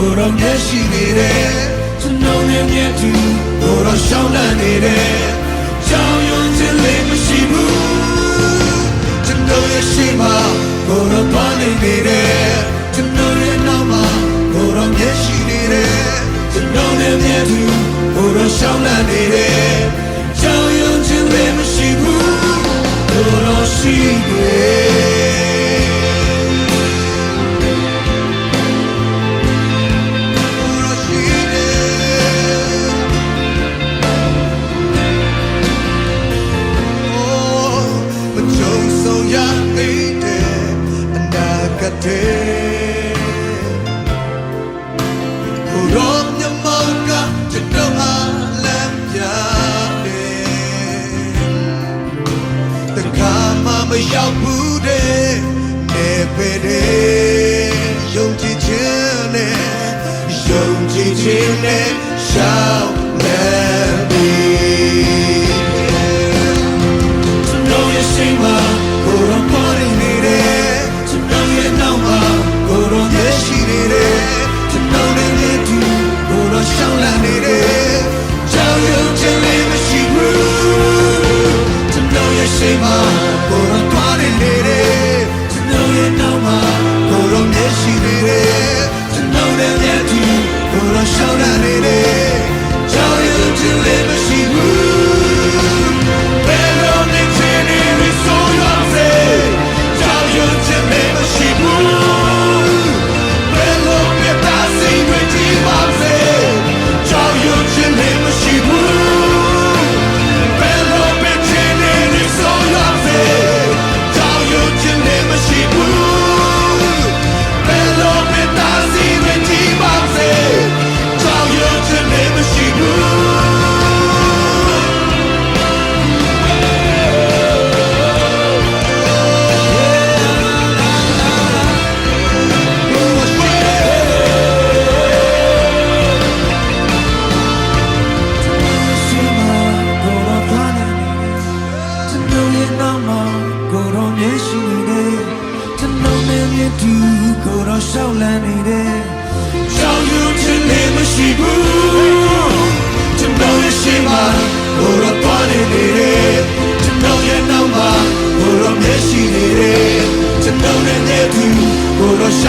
ကိုရောမျက်ရှိနေတယ်ကျွန်တော်နဲ့မျက်တူကိုရောရှောင်းလန့်နေတယ်ကြောင်ရွံ့ခြင်းလေးမရှိဘူးကျွန်တော်ရဲ့ရှိမှာကိုယ်တော်သွားနေနေတယ်ကျွန်တော်ရဲ့နောက်မှာကိုယ်တော်မျက်ရှိနေတယ်ကျွန်တော်နဲ့မျက်သူကိုယ်တော်ရှောင်းလန့်နေတယ်ကြောင်ရွံ့ခြင်းလည်းမရှိဘူးကိုယ်တော်ရှိတယ် ဆုံးရသေးတဲ့အနာဂတ်တွေကိုရောမြတ်မောင်ကကျွန်တော်အားလမ်းပြတယ်တခါမှမရောက်ဘူးတဲ့နေပေတဲ့ယုံကြည်ခြင်းနဲ့ယုံကြည်ခြင်းနဲ့ရှော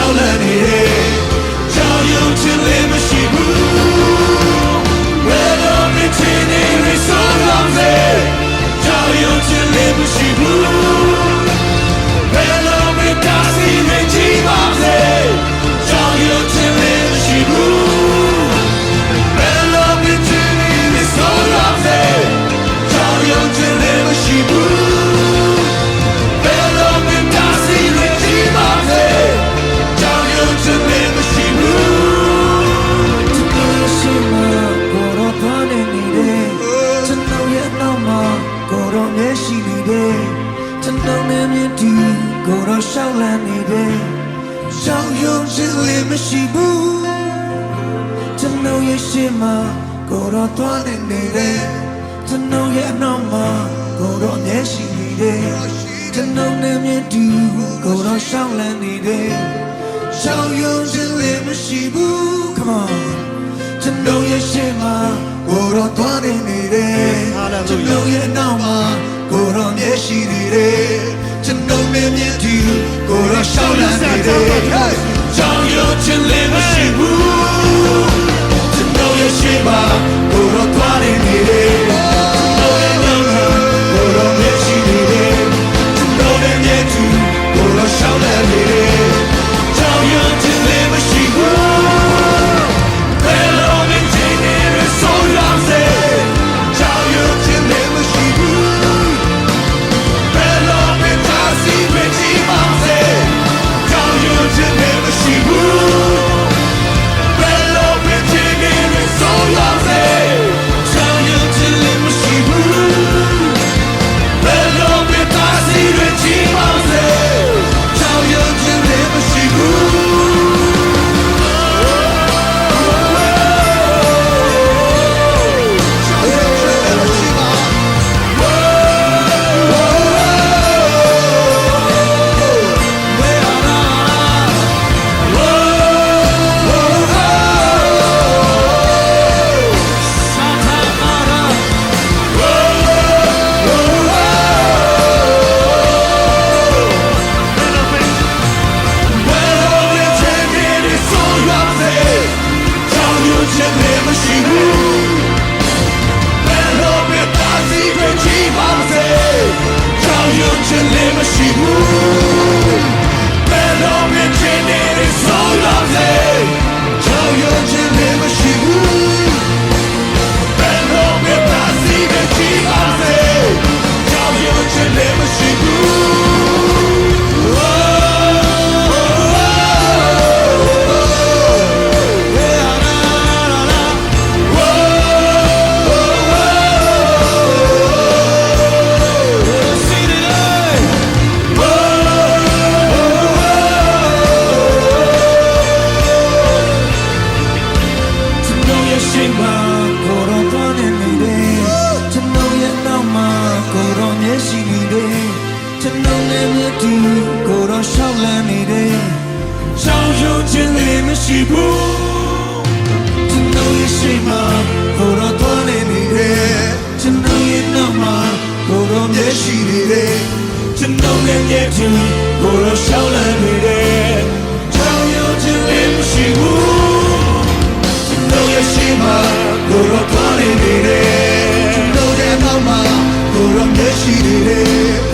ကိုတော့ တယ်ကျွန်တော်ရဲ့အနောက်မှာကိုတော့အမြဲရှိနေတယ်ကျွန်တော်နဲ့မြင်တူကိုတော့ရှောင်းလန်းနေတယ်ရှောင်းရုံရှင်လည်းမရှိဘူး come on ကျွန်တော်ရဲ့ရှေ့မှာကိုတော့သွားနေနေတယ် hallelujah ကျွန်တော်ရဲ့အနောက်မှာကိုတော့အမြဲရှိနေတယ်ကျွန်တော်နဲ့မြင်တူကိုတော့ရှောင်းလန်းနေတယ်ရှောင်းရုံရှင်လည်းမရှိဘူး Don't you shake my, go rock parem direito. ရှိဘူးကျွန်တော်ရဲ့ရှိမှာဟိုတော့တော်နေနေတယ်ကျွန်တော်ရဲ့နောက်မှာဟိုတော့မျက်ရှိနေတယ်ကျွန်တော်ရဲ့မျက်ကြည့်ဟိုတော့ရှောင်းလန်းနေတယ်ကြောင်ရုံချင်းလည်းမရှိဘူးကျွန်တော်ရဲ့ရှိမှာဟိုတော့တော်နေနေတယ်ကျွန်တော်ရဲ့နောက်မှာဟိုတော့မျက်ရှိနေတယ်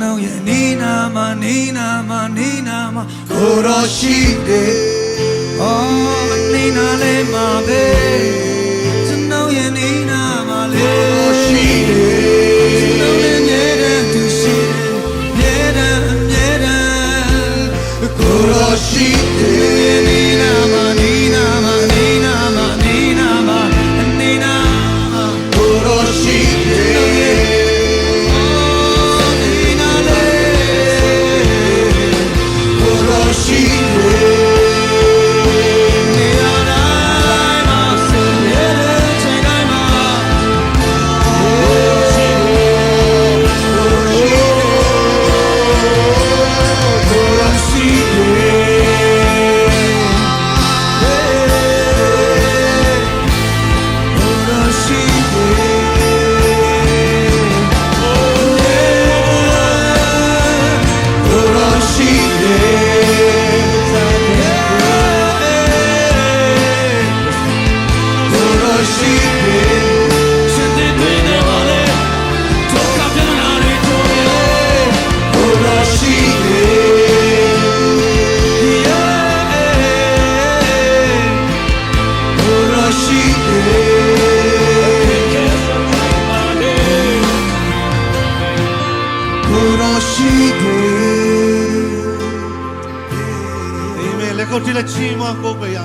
နှုတ်ရဲ့နေနာမနေနာမနေနာမကိုတော်ရှိတယ်အော်နေနာလေးမှာပဲကျွန်တော်ရဲ့နေနာမလေးကိုတော်ရှိတယ်ကျွန်တော်နဲ့မြဲတဲ့သူရှိတယ်မြဲတဲ့မြဲတဲ့ကိုတော်ရှိတယ်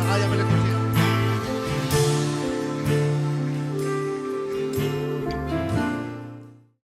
အာမင်လက်ခုပ်